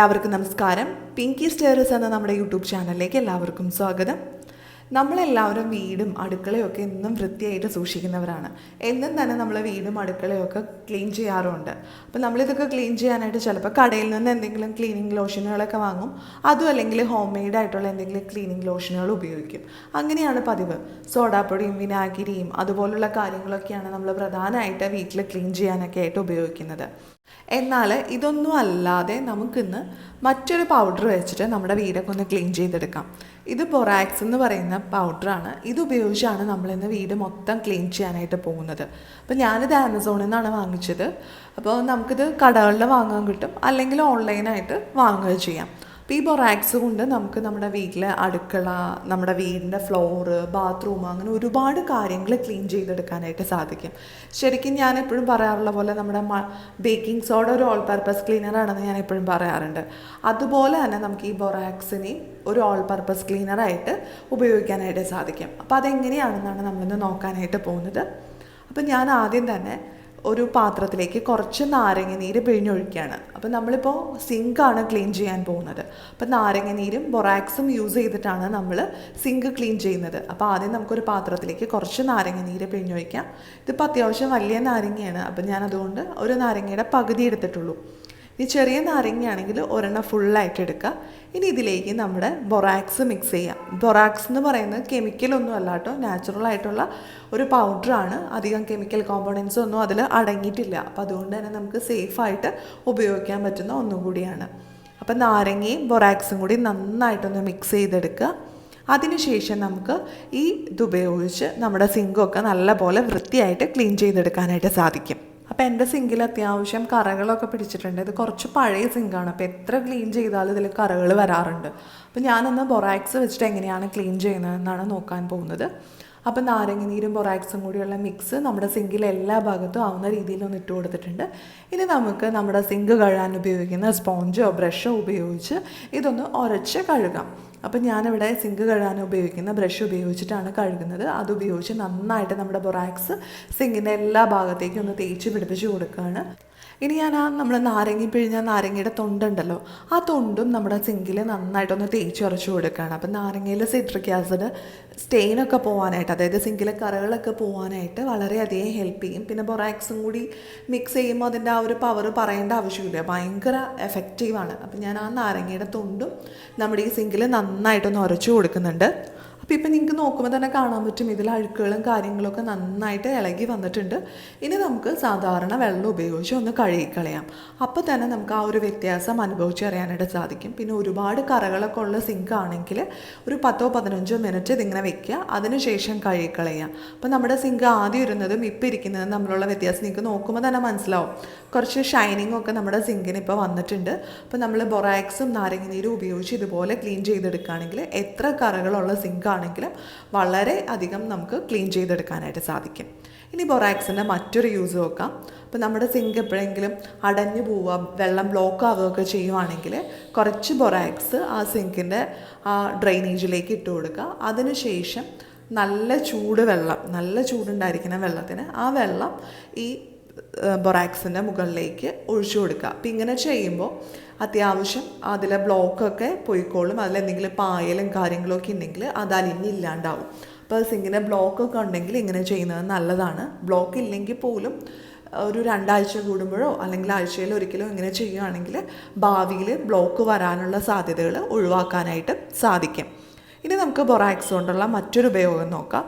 എല്ലാവർക്കും നമസ്കാരം. പിങ്കി സ്റ്റേറസ് എന്ന നമ്മുടെ യൂട്യൂബ് ചാനലിലേക്ക് എല്ലാവർക്കും സ്വാഗതം. നമ്മളെല്ലാവരും വീടും അടുക്കളയൊക്കെ എന്നും വൃത്തിയായിട്ട് സൂക്ഷിക്കുന്നവരാണ്. എന്നും തന്നെ നമ്മൾ വീടും അടുക്കളയൊക്കെ ക്ലീൻ ചെയ്യാറുണ്ട്. അപ്പം നമ്മളിതൊക്കെ ക്ലീൻ ചെയ്യാനായിട്ട് ചിലപ്പോൾ കടയിൽ നിന്ന് എന്തെങ്കിലും ക്ലീനിങ് ലോഷനുകളൊക്കെ വാങ്ങും. അതും അല്ലെങ്കിൽ ഹോം മെയ്ഡ് ആയിട്ടുള്ള എന്തെങ്കിലും ക്ലീനിങ് ലോഷനുകൾ ഉപയോഗിക്കും. അങ്ങനെയാണ് പതിവ്. സോഡാപ്പൊടിയും വിനാഗിരിയും അതുപോലുള്ള കാര്യങ്ങളൊക്കെയാണ് നമ്മൾ പ്രധാനമായിട്ട് വീട്ടിൽ ക്ലീൻ ചെയ്യാനൊക്കെ ആയിട്ട് ഉപയോഗിക്കുന്നത്. എന്നാൽ ഇതൊന്നും അല്ലാതെ നമുക്കിന്ന് മറ്റൊരു പൗഡർ വെച്ചിട്ട് നമ്മുടെ വീടൊക്കെ ഒന്ന് ക്ലീൻ ചെയ്തെടുക്കാം. ഇത് ബൊറാക്സ് എന്ന് പറയുന്ന പൗഡറാണ് ഇത് ഉപയോഗിച്ചാണ് നമ്മളിന്ന് വീട് മൊത്തം ക്ലീൻ ചെയ്യാനായിട്ട് പോകുന്നത്. അപ്പോൾ ഞാനിത് ആമസോണിൽ നിന്നാണ് വാങ്ങിച്ചത്. അപ്പോൾ നമുക്കിത് കടകളിൽ വാങ്ങാൻ കിട്ടും. അല്ലെങ്കിൽ ഓൺലൈനായിട്ട് വാങ്ങുക ചെയ്യാം. അപ്പോൾ ഈ ബൊറാക്സ് കൊണ്ട് നമുക്ക് നമ്മുടെ വീട്ടിലെ അടുക്കള നമ്മുടെ വീടിന്റെ ഫ്ലോറ് ബാത്റൂം അങ്ങനെ ഒരുപാട് കാര്യങ്ങൾ ക്ലീൻ ചെയ്തെടുക്കാനായിട്ട് സാധിക്കും. ശരിക്കും ഞാൻ എപ്പോഴും പറയാറുള്ള പോലെ നമ്മുടെ ബേക്കിംഗ് സോഡ ഒരു ഓൾ പർപ്പസ് ക്ലീനറാണെന്ന് ഞാൻ എപ്പോഴും പറയാറുണ്ട്. അതുപോലെ തന്നെ നമുക്ക് ഈ ബൊറാക്സിനെയും ഒരു ഓൾ പർപ്പസ് ക്ലീനറായിട്ട് ഉപയോഗിക്കാനായിട്ട് സാധിക്കും. അപ്പോൾ അതെങ്ങനെയാണെന്നാണ് നമ്മളിന്ന് നോക്കാനായിട്ട് പോകുന്നത്. അപ്പോൾ ഞാൻ ആദ്യം തന്നെ ഒരു പാത്രത്തിലേക്ക് കുറച്ച് നാരങ്ങ നീര് പിഴിഞ്ഞൊഴിക്കുകയാണ്. അപ്പോൾ നമ്മളിപ്പോൾ സിങ്കാണ് ക്ലീൻ ചെയ്യാൻ പോകുന്നത്. അപ്പോൾ നാരങ്ങ നീരും ബൊറാക്സും യൂസ് ചെയ്തിട്ടാണ് നമ്മൾ സിങ്ക് ക്ലീൻ ചെയ്യുന്നത്. അപ്പോൾ ആദ്യം നമുക്കൊരു പാത്രത്തിലേക്ക് കുറച്ച് നാരങ്ങ നീര് പിഴിഞ്ഞൊഴിക്കാം. ഇതിപ്പോൾ അത്യാവശ്യം വലിയ നാരങ്ങയാണ്. അപ്പോൾ ഞാൻ അതുകൊണ്ട് ഒരു നാരങ്ങയുടെ പകുതി എടുത്തിട്ടുള്ളൂ. ഈ ചെറിയ നാരങ്ങയാണെങ്കിൽ ഒരെണ്ണം ഫുള്ളായിട്ട് എടുക്കുക. ഇനി ഇതിലേക്ക് നമ്മുടെ ബൊറാക്സ് മിക്സ് ചെയ്യാം ബൊറാക്സ് എന്ന് പറയുന്നത് കെമിക്കലൊന്നും അല്ല കേട്ടോ. നാച്ചുറൽ ആയിട്ടുള്ള ഒരു പൗഡറാണ് അധികം കെമിക്കൽ കോമ്പണൻസ് ഒന്നും അതിൽ അടങ്ങിയിട്ടില്ല. അപ്പോൾ അതുകൊണ്ട് തന്നെ നമുക്ക് സേഫായിട്ട് ഉപയോഗിക്കാൻ പറ്റുന്ന ഒന്നും കൂടിയാണ്. അപ്പം നാരങ്ങയും ബൊറാക്സും കൂടി നന്നായിട്ടൊന്ന് മിക്സ് ചെയ്തെടുക്കുക. അതിനുശേഷം നമുക്ക് ഈ ഇതുപയോഗിച്ച് നമ്മുടെ സിങ്കൊക്കെ നല്ലപോലെ വൃത്തിയായിട്ട് ക്ലീൻ ചെയ്തെടുക്കാനായിട്ട് സാധിക്കും. അപ്പോൾ എന്റെ സിങ്കിൽ അത്യാവശ്യം കറകളൊക്കെ പിടിച്ചിട്ടുണ്ട്. ഇത് കുറച്ച് പഴയ സിങ്കാണ് അപ്പോൾ എത്ര ക്ലീൻ ചെയ്താലും ഇതിൽ കറകൾ വരാറുണ്ട്. അപ്പോൾ ഞാനൊന്ന് ബൊറാക്സ് വെച്ചിട്ട് എങ്ങനെയാണ് ക്ലീൻ ചെയ്യുന്നത് എന്നാണ് നോക്കാൻ പോകുന്നത്. അപ്പോൾ നാരങ്ങനീരും ബൊറാക്സും കൂടിയുള്ള മിക്സ് നമ്മുടെ സിങ്കിൽ എല്ലാ ഭാഗത്തും ആവുന്ന രീതിയിൽ ഒന്ന് ഇട്ട് കൊടുത്തിട്ടുണ്ട്. ഇനി നമുക്ക് നമ്മുടെ സിങ്ക് കഴുകാൻ ഉപയോഗിക്കുന്ന സ്പോഞ്ചോ ബ്രഷോ ഉപയോഗിച്ച് ഇതൊന്ന് ഉരച്ച് കഴുകാം. അപ്പം ഞാനിവിടെ സിങ്ക് കഴുകാൻ ഉപയോഗിക്കുന്ന ബ്രഷ് ഉപയോഗിച്ചിട്ടാണ് കഴുകുന്നത്. അത് ഉപയോഗിച്ച് നന്നായിട്ട് നമ്മുടെ ബൊറാക്സ് സിങ്കിന്റെ എല്ലാ ഭാഗത്തേക്കും ഒന്ന് തേച്ച് പിടിപ്പിച്ച് കൊടുക്കുകയാണ്. ഇനി ഞാൻ ആ നമ്മൾ നാരങ്ങി പിഴിഞ്ഞ നാരങ്ങയുടെ തൊണ്ടുണ്ടല്ലോ ആ തൊണ്ടും നമ്മുടെ സിങ്കിൽ നന്നായിട്ടൊന്ന് തേച്ച് ഉറച്ച് കൊടുക്കുകയാണ് അപ്പം നാരങ്ങയിൽ സിട്രിക് ആസിഡ് സ്റ്റെയിനൊക്കെ പോകാനായിട്ട് അതായത് സിങ്കിലെ കറകളൊക്കെ പോകാനായിട്ട് വളരെയധികം ഹെൽപ്പ് ചെയ്യും. പിന്നെ ബൊറാക്സും കൂടി മിക്സ് ചെയ്യുമ്പോൾ അതിന്റെ ആ ഒരു പവർ പറയേണ്ട ആവശ്യമില്ല. ഭയങ്കര എഫക്റ്റീവാണ് അപ്പം ഞാൻ ആ നാരങ്ങയുടെ തൊണ്ടും നമ്മുടെ ഈ സിങ്കിൽ നന്നായിട്ടൊന്ന് ഉരച്ചു കൊടുക്കുന്നുണ്ട്. അപ്പോൾ ഇപ്പം നിങ്ങൾക്ക് നോക്കുമ്പോൾ തന്നെ കാണാൻ പറ്റും. ഇതിൽ അഴുക്കുകളും കാര്യങ്ങളൊക്കെ നന്നായിട്ട് ഇളകി വന്നിട്ടുണ്ട്. ഇനി നമുക്ക് സാധാരണ വെള്ളം ഉപയോഗിച്ച് ഒന്ന് കഴുകിക്കളയാം. അപ്പോൾ തന്നെ നമുക്ക് ആ ഒരു വ്യത്യാസം അനുഭവിച്ചറിയാനായിട്ട് സാധിക്കും. പിന്നെ ഒരുപാട് കറകളൊക്കെ ഉള്ള സിങ്ക് ആണെങ്കിൽ ഒരു പത്തോ പതിനഞ്ചോ മിനിറ്റ് ഇതിങ്ങനെ വെക്കുക. അതിനുശേഷം കഴുകിക്കളയാം അപ്പോൾ നമ്മുടെ സിങ്ക് ആദ്യം ഇരുന്നതും ഇപ്പം ഇരിക്കുന്നതും തമ്മിലുള്ള വ്യത്യാസം നിങ്ങൾക്ക് നോക്കുമ്പോൾ തന്നെ മനസ്സിലാവും. കുറച്ച് ഷൈനിങ് ഒക്കെ നമ്മുടെ സിങ്കിന് ഇപ്പോൾ വന്നിട്ടുണ്ട്. അപ്പോൾ നമ്മൾ ബൊറാക്സും നാരങ്ങനീരും ഉപയോഗിച്ച് ഇതുപോലെ ക്ലീൻ ചെയ്തെടുക്കുകയാണെങ്കിൽ എത്ര കറകളുള്ള സിങ്ക് ആണെങ്കിലും വളരെ അധികം നമുക്ക് ക്ലീൻ ചെയ്തെടുക്കാനായിട്ട് സാധിക്കും. ഇനി ബൊറാക്സിന്റെ മറ്റൊരു യൂസ് നോക്കാം. അപ്പോൾ നമ്മുടെ സിങ്ക് എപ്പോഴെങ്കിലും അടഞ്ഞു പോവുക വെള്ളം ബ്ലോക്ക് ആവുകയൊക്കെ ചെയ്യുവാണെങ്കിൽ കുറച്ച് ബൊറാക്സ് ആ സിങ്കിന്റെ ആ ഡ്രെയിനേജിലേക്ക് ഇട്ട് കൊടുക്കുക. അതിനുശേഷം നല്ല ചൂട് വെള്ളം നല്ല ചൂടുണ്ടായിരിക്കുന്ന വെള്ളത്തിന് ആ വെള്ളം ഈ ബൊറാക്സിന്റെ മുകളിലേക്ക് ഒഴിച്ചു കൊടുക്കുക. അപ്പം ഇങ്ങനെ ചെയ്യുമ്പോൾ അത്യാവശ്യം അതിലെ ബ്ലോക്കൊക്കെ പോയിക്കോളും. അതിലെന്തെങ്കിലും പായലും കാര്യങ്ങളൊക്കെ ഉണ്ടെങ്കിൽ അത് അലിഞ്ഞില്ലാണ്ടാവും അപ്പോൾ സിങ്കിന്റെ ബ്ലോക്കൊക്കെ ഉണ്ടെങ്കിൽ ഇങ്ങനെ ചെയ്യുന്നത് നല്ലതാണ്. ബ്ലോക്ക് ഇല്ലെങ്കിൽ പോലും ഒരു രണ്ടാഴ്ച കൂടുമ്പോഴോ അല്ലെങ്കിൽ ആഴ്ചയിൽ ഒരിക്കലോ ഇങ്ങനെ ചെയ്യുകയാണെങ്കിൽ ഭാവിയിൽ ബ്ലോക്ക് വരാനുള്ള സാധ്യതകൾ ഒഴിവാക്കാനായിട്ട് സാധിക്കും. ഇനി നമുക്ക് ബൊറാക്സ് കൊണ്ടുള്ള മറ്റൊരു ഉപയോഗം നോക്കാം.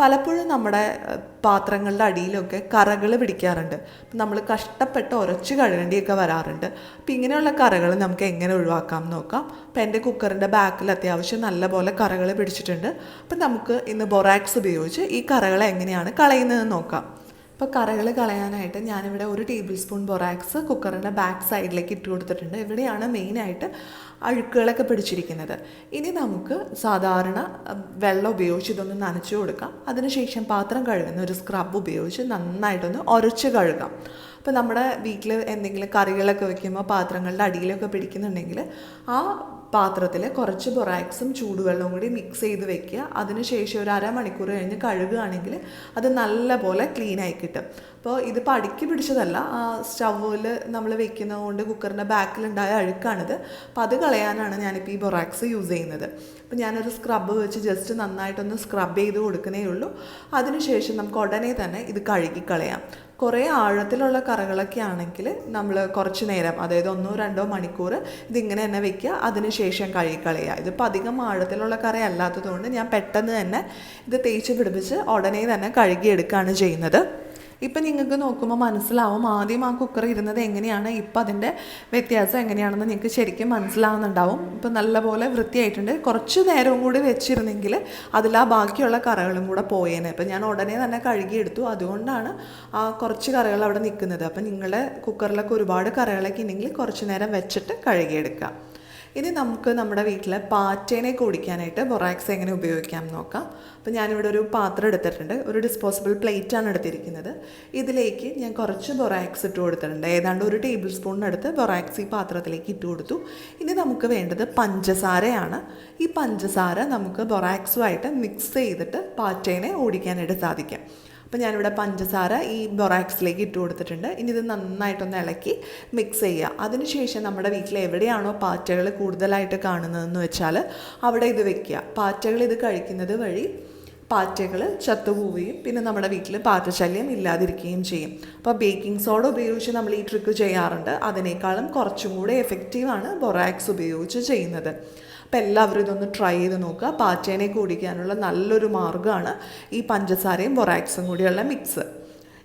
പലപ്പോഴും നമ്മുടെ പാത്രങ്ങളുടെ അടിയിലൊക്കെ കറകൾ പിടിക്കാറുണ്ട്. നമ്മൾ കഷ്ടപ്പെട്ട് ഉരച്ച് കഴുകേണ്ടിയൊക്കെ വരാറുണ്ട്. അപ്പം ഇങ്ങനെയുള്ള കറകൾ നമുക്ക് എങ്ങനെ ഒഴിവാക്കാം എന്ന് നോക്കാം. അപ്പം എന്റെ കുക്കറിന്റെ ബാക്കിൽ അത്യാവശ്യം നല്ലപോലെ കറകൾ പിടിച്ചിട്ടുണ്ട്. അപ്പം നമുക്ക് ഇന്ന് ബൊറാക്സ് ഉപയോഗിച്ച് ഈ കറകളെ എങ്ങനെയാണ് കളയുന്നതെന്ന് നോക്കാം. അപ്പോൾ കറകൾ കളയാനായിട്ട് ഞാനിവിടെ ഒരു ടേബിൾ സ്പൂൺ ബൊറാക്സ് കുക്കറിന്റെ ബാക്ക് സൈഡിലേക്ക് ഇട്ട് കൊടുത്തിട്ടുണ്ട്. ഇവിടെയാണ് മെയിനായിട്ട് അഴുക്കുകളൊക്കെ പിടിച്ചിരിക്കുന്നത്. ഇനി നമുക്ക് സാധാരണ വെള്ളം ഉപയോഗിച്ച് ഇതൊന്ന് നനച്ചു കൊടുക്കാം. അതിനുശേഷം പാത്രം കഴുകുന്ന ഒരു സ്ക്രബ് ഉപയോഗിച്ച് നന്നായിട്ടൊന്ന് ഉരച്ച് കഴുകാം. അപ്പോൾ നമ്മുടെ വീട്ടിൽ എന്തെങ്കിലും കറികളൊക്കെ വെക്കുമ്പോൾ പാത്രങ്ങളുടെ അടിയിലൊക്കെ പിടിക്കുന്നുണ്ടെങ്കിൽ ആ പാത്രത്തിൽ കുറച്ച് ബൊറാക്സും ചൂടുവെള്ളവും കൂടി മിക്സ് ചെയ്ത് വെക്കുക. അതിനുശേഷം ഒരു അരമണിക്കൂർ കഴിഞ്ഞ് കഴുകുകയാണെങ്കിൽ അത് നല്ലപോലെ ക്ലീൻ ആയി കിട്ടും. അപ്പോൾ ഇത് പടിക്ക് പിടിച്ചതല്ല. ആ സ്റ്റൗവിൽ നമ്മൾ വെക്കുന്നത് കൊണ്ട് കുക്കറിന്റെ ബാക്കിലുണ്ടായ അഴുക്കാണിത്. അപ്പോൾ അത് കളയാനാണ് ഞാനിപ്പോൾ ഈ ബൊറാക്സ് യൂസ് ചെയ്യുന്നത്. അപ്പോൾ ഞാനൊരു സ്ക്രബ് വെച്ച് ജസ്റ്റ് നന്നായിട്ടൊന്ന് സ്ക്രബ് ചെയ്ത് കൊടുക്കുന്നേ ഉള്ളൂ. അതിനുശേഷം നമുക്ക് ഉടനെ തന്നെ ഇത് കഴുകിക്കളയാം കുറേ ആഴത്തിലുള്ള കറകളൊക്കെ ആണെങ്കിൽ നമ്മൾ കുറച്ച് നേരം അതായത് ഒന്നോ രണ്ടോ മണിക്കൂർ ഇതിങ്ങനെ തന്നെ വെക്കുക. അതിനുശേഷം കഴുകിക്കളയുക ഇതിപ്പോൾ അധികം ആഴത്തിലുള്ള കറ അല്ലാത്തതുകൊണ്ട് ഞാൻ പെട്ടെന്ന് തന്നെ ഇത് തേച്ച് പിടിപ്പിച്ച് ഉടനെ തന്നെ കഴുകിയെടുക്കുകയാണ് ചെയ്യുന്നത്. ഇപ്പം നിങ്ങൾക്ക് നോക്കുമ്പോൾ മനസ്സിലാവും ആദ്യം ആ കുക്കർ ഇരുന്നത് എങ്ങനെയാണ് ഇപ്പം അതിന്റെ വ്യത്യാസം എങ്ങനെയാണെന്ന് നിങ്ങൾക്ക് ശരിക്കും മനസ്സിലാവുന്നുണ്ടാവും. ഇപ്പം നല്ലപോലെ വൃത്തിയായിട്ടുണ്ട്. കുറച്ച് നേരവും കൂടി വെച്ചിരുന്നെങ്കിൽ അതിൽ ആ ബാക്കിയുള്ള കറകളും കൂടെ പോയേനെ. അപ്പം ഞാൻ ഉടനെ തന്നെ കഴുകിയെടുത്തു. അതുകൊണ്ടാണ് ആ കുറച്ച് കറകൾ അവിടെ നിൽക്കുന്നത്. അപ്പം നിങ്ങളുടെ കുക്കറിലൊക്കെ ഒരുപാട് കറകളൊക്കെ ഉണ്ടെങ്കിൽ കുറച്ച് നേരം വെച്ചിട്ട് കഴുകിയെടുക്കുക. ഇനി നമുക്ക് നമ്മുടെ വീട്ടിൽ പാറ്റേനെ കുടിക്കാനായിട്ട് ബൊറാക്സ് എങ്ങനെ ഉപയോഗിക്കാം നോക്കാം. അപ്പോൾ ഞാനിവിടെ ഒരു പാത്രം എടുത്തിട്ടുണ്ട്. ഒരു ഡിസ്പോസിബിൾ പ്ലേറ്റാണ് എടുത്തിരിക്കുന്നത്. ഇതിലേക്ക് ഞാൻ കുറച്ച് ബൊറാക്സ് ഇട്ട് കൊടുത്തിട്ടുണ്ട്. ഏതാണ്ട് ഒരു ടേബിൾ സ്പൂണിനടുത്ത് ബൊറാക്സ് ഈ പാത്രത്തിലേക്ക് ഇട്ട് കൊടുത്തു. ഇനി നമുക്ക് വേണ്ടത് പഞ്ചസാരയാണ്. ഈ പഞ്ചസാര നമുക്ക് ബൊറാക്സുമായിട്ട് മിക്സ് ചെയ്തിട്ട് പാറ്റേനെ ഓടിക്കാനായിട്ട് സാധിക്കും. അപ്പോൾ ഞാനിവിടെ പഞ്ചസാര ഈ ബൊറാക്സിലേക്ക് ഇട്ട് കൊടുത്തിട്ടുണ്ട്. ഇനി ഇത് നന്നായിട്ടൊന്ന് ഇളക്കി മിക്സ് ചെയ്യുക. അതിനുശേഷം നമ്മുടെ വീട്ടിൽ എവിടെയാണോ പാറ്റകൾ കൂടുതലായിട്ട് കാണുന്നതെന്ന് വെച്ചാൽ അവിടെ ഇത് വെക്കുക. പാറ്റകൾ ഇത് കഴിക്കുന്നത് വഴി പാറ്റകൾ ചത്തുപോവുകയും പിന്നെ നമ്മുടെ വീട്ടിൽ പാറ്റശല്യം ഇല്ലാതിരിക്കുകയും ചെയ്യും. അപ്പോൾ ബേക്കിംഗ് സോഡ ഉപയോഗിച്ച് നമ്മൾ ഈ ട്രിക്ക് ചെയ്യാറുണ്ട്. അതിനേക്കാളും കുറച്ചും കൂടെ എഫക്റ്റീവാണ് ബൊറാക്സ് ഉപയോഗിച്ച് ചെയ്യുന്നത്. അപ്പോൾ എല്ലാവരും ഇതൊന്ന് ട്രൈ ചെയ്ത് നോക്കുക. പാറ്റേനെ കുടിക്കാനുള്ള നല്ലൊരു മാർഗമാണ് ഈ പഞ്ചസാരയും ബൊറാക്സും കൂടിയുള്ള മിക്സ്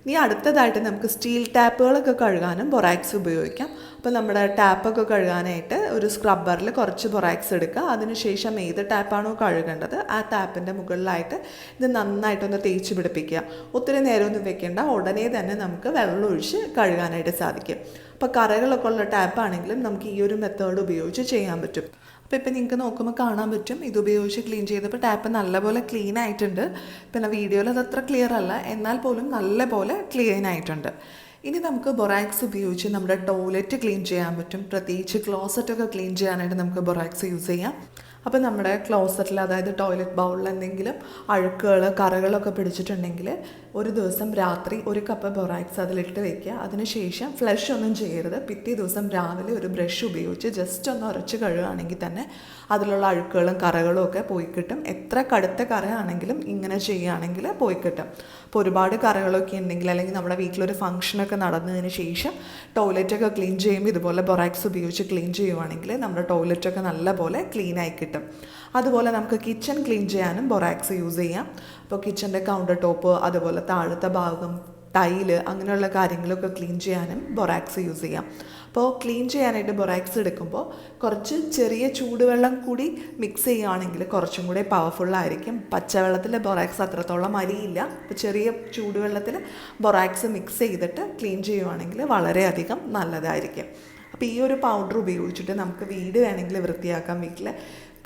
ഇനി അടുത്തതായിട്ട് നമുക്ക് സ്റ്റീൽ ടാപ്പുകളൊക്കെ കഴുകാനും ബൊറാക്സ് ഉപയോഗിക്കാം. അപ്പോൾ നമ്മുടെ ടാപ്പൊക്കെ കഴുകാനായിട്ട് ഒരു സ്ക്രബ്ബറിൽ കുറച്ച് ബൊറാക്സ് എടുക്കുക. അതിനുശേഷം ഏത് ടാപ്പാണോ കഴുകേണ്ടത് ആ ടാപ്പിന്റെ മുകളിലായിട്ട് ഇത് നന്നായിട്ടൊന്ന് തേച്ച് പിടിപ്പിക്കുക. ഒത്തിരി നേരമൊന്നും വെക്കേണ്ട. ഉടനെ തന്നെ നമുക്ക് വെള്ളം ഒഴിച്ച് കഴുകാനായിട്ട് സാധിക്കും. അപ്പോൾ കറകളൊക്കെ ഉള്ള ടാപ്പാണെങ്കിലും നമുക്ക് ഈ ഒരു മെത്തേഡ് ഉപയോഗിച്ച് ചെയ്യാൻ പറ്റും. അപ്പോൾ ഇപ്പം നിങ്ങൾക്ക് നോക്കുമ്പോൾ കാണാൻ പറ്റും. ഇത് ഉപയോഗിച്ച് ക്ലീൻ ചെയ്തപ്പോൾ ടാപ്പ് നല്ലപോലെ ക്ലീൻ ആയിട്ടുണ്ട്. പിന്നെ വീഡിയോയിൽ അത് അത്ര ക്ലിയർ അല്ല. എന്നാൽ പോലും നല്ലപോലെ ക്ലീൻ ആയിട്ടുണ്ട്. ഇനി നമുക്ക് ബൊറാക്സ് ഉപയോഗിച്ച് നമ്മുടെ ടോയ്ലറ്റ് ക്ലീൻ ചെയ്യാൻ പറ്റും. പ്രത്യേകിച്ച് ക്ലോസറ്റൊക്കെ ക്ലീൻ ചെയ്യാനായിട്ട് നമുക്ക് ബൊറാക്സ് യൂസ് ചെയ്യാം. അപ്പോൾ നമ്മുടെ ക്ലോസറ്റിൽ അതായത് ടോയ്ലറ്റ് ബൗളിൽ എന്തെങ്കിലും അഴുക്കുകൾ കറകളൊക്കെ പിടിച്ചിട്ടുണ്ടെങ്കിൽ ഒരു ദിവസം രാത്രി ഒരു കപ്പ് ബൊറാക്സ് അതിലിട്ട് വെക്കുക. അതിനുശേഷം ഫ്ലഷ് ഒന്നും ചെയ്യരുത്. പിറ്റേ ദിവസം രാവിലെ ഒരു ബ്രഷ് ഉപയോഗിച്ച് ജസ്റ്റ് ഒന്ന് ഉരച്ച് കഴുകുകയാണെങ്കിൽ തന്നെ അതിലുള്ള അഴുക്കുകളും കറകളും ഒക്കെ പോയി കിട്ടും. എത്ര കടുത്ത കറയാണെങ്കിലും ഇങ്ങനെ ചെയ്യുകയാണെങ്കിൽ പോയി കിട്ടും. അപ്പോൾ ഒരുപാട് കറകളൊക്കെ ഉണ്ടെങ്കിൽ അല്ലെങ്കിൽ നമ്മുടെ വീട്ടിലൊരു ഫംഗ്ഷനൊക്കെ നടന്നതിന് ശേഷം ടോയ്ലറ്റൊക്കെ ക്ലീൻ ചെയ്യുമ്പോൾ ഇതുപോലെ ബൊറാക്സ് ഉപയോഗിച്ച് ക്ലീൻ ചെയ്യുവാണെങ്കിൽ നമ്മുടെ ടോയ്ലറ്റൊക്കെ നല്ലപോലെ ക്ലീൻ കിട്ടും. അതുപോലെ നമുക്ക് കിച്ചൺ ക്ലീൻ ചെയ്യാനും ബൊറാക്സ് യൂസ് ചെയ്യാം. അപ്പോൾ കിച്ചന്റെ കൗണ്ടർ ടോപ്പ് അതുപോലെ താഴത്തെ ഭാഗം ടൈൽ അങ്ങനെയുള്ള കാര്യങ്ങളൊക്കെ ക്ലീൻ ചെയ്യാനും ബൊറാക്സ് യൂസ് ചെയ്യാം. അപ്പോൾ ക്ലീൻ ചെയ്യാനായിട്ട് ബൊറാക്സ് എടുക്കുമ്പോൾ കുറച്ച് ചെറിയ ചൂടുവെള്ളം കൂടി മിക്സ് ചെയ്യുകയാണെങ്കിൽ കുറച്ചും കൂടെ പവർഫുള്ളായിരിക്കും പച്ചവെള്ളത്തിൽ ബൊറാക്സ് അത്രത്തോളം അരിയില്ല. അപ്പോൾ ചെറിയ ചൂടുവെള്ളത്തിൽ ബൊറാക്സ് മിക്സ് ചെയ്തിട്ട് ക്ലീൻ ചെയ്യുവാണെങ്കിൽ വളരെയധികം നല്ലതായിരിക്കും. അപ്പോൾ ഈ ഒരു പൗഡർ ഉപയോഗിച്ചിട്ട് നമുക്ക് വീട് വേണമെങ്കിൽ വൃത്തിയാക്കാം വീട്ടിൽ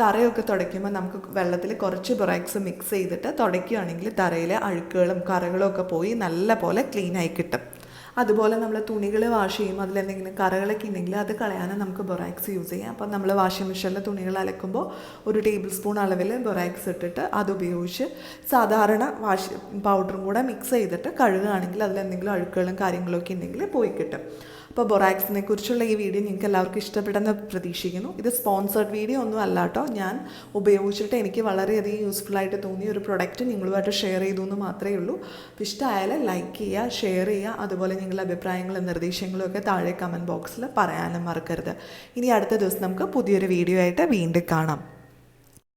തറയൊക്കെ തുടയ്ക്കുമ്പോൾ നമുക്ക് വെള്ളത്തിൽ കുറച്ച് ബൊറാക്സ് മിക്സ് ചെയ്തിട്ട് തുടയ്ക്കുകയാണെങ്കിൽ തറയിലെ അഴുക്കുകളും കറകളും ഒക്കെ പോയി നല്ല പോലെ ക്ലീനായി കിട്ടും. അതുപോലെ നമ്മൾ തുണികൾ വാഷ് ചെയ്യുമ്പോൾ അതിലെന്തെങ്കിലും കറകളൊക്കെ ഉണ്ടെങ്കിൽ അത് കളയാനും നമുക്ക് ബൊറാക്സ് യൂസ് ചെയ്യാം. അപ്പം നമ്മൾ വാഷിംഗ് മെഷീനിൽ തുണികൾ അലക്കുമ്പോൾ ഒരു ടേബിൾ സ്പൂൺ അളവിൽ ബൊറാക്സ് ഇട്ടിട്ട് അത് ഉപയോഗിച്ച് സാധാരണ വാഷ് പൗഡറും കൂടെ മിക്സ് ചെയ്തിട്ട് കഴുകുകയാണെങ്കിൽ അതിലെന്തെങ്കിലും അഴുക്കുകളും കാര്യങ്ങളൊക്കെ ഉണ്ടെങ്കിൽ പോയി കിട്ടും. അപ്പോൾ ബൊറാക്സിനെ കുറിച്ചുള്ള ഈ വീഡിയോ നിങ്ങൾക്ക് എല്ലാവർക്കും ഇഷ്ടപ്പെടുന്ന പ്രതീക്ഷിക്കുന്നു. ഇത് സ്പോൺസേഡ് വീഡിയോ ഒന്നും അല്ല കേട്ടോ. ഞാൻ ഉപയോഗിച്ചിട്ട് എനിക്ക് വളരെയധികം യൂസ്ഫുൾ ആയിട്ട് തോന്നിയ ഒരു പ്രൊഡക്റ്റ് നിങ്ങളുമായിട്ട് ഷെയർ ചെയ്തു എന്ന് മാത്രമേ ഉള്ളൂ. ഇഷ്ടമായാൽ ലൈക്ക് ചെയ്യുക ഷെയർ ചെയ്യുക. അതുപോലെ നിങ്ങളുടെ അഭിപ്രായങ്ങളും നിർദ്ദേശങ്ങളും ഒക്കെ താഴെ കമന്റ് ബോക്സിൽ പറയാനും മറക്കരുത്. ഇനി അടുത്ത ദിവസം നമുക്ക് പുതിയൊരു വീഡിയോ ആയിട്ട് വീണ്ടും കാണാം.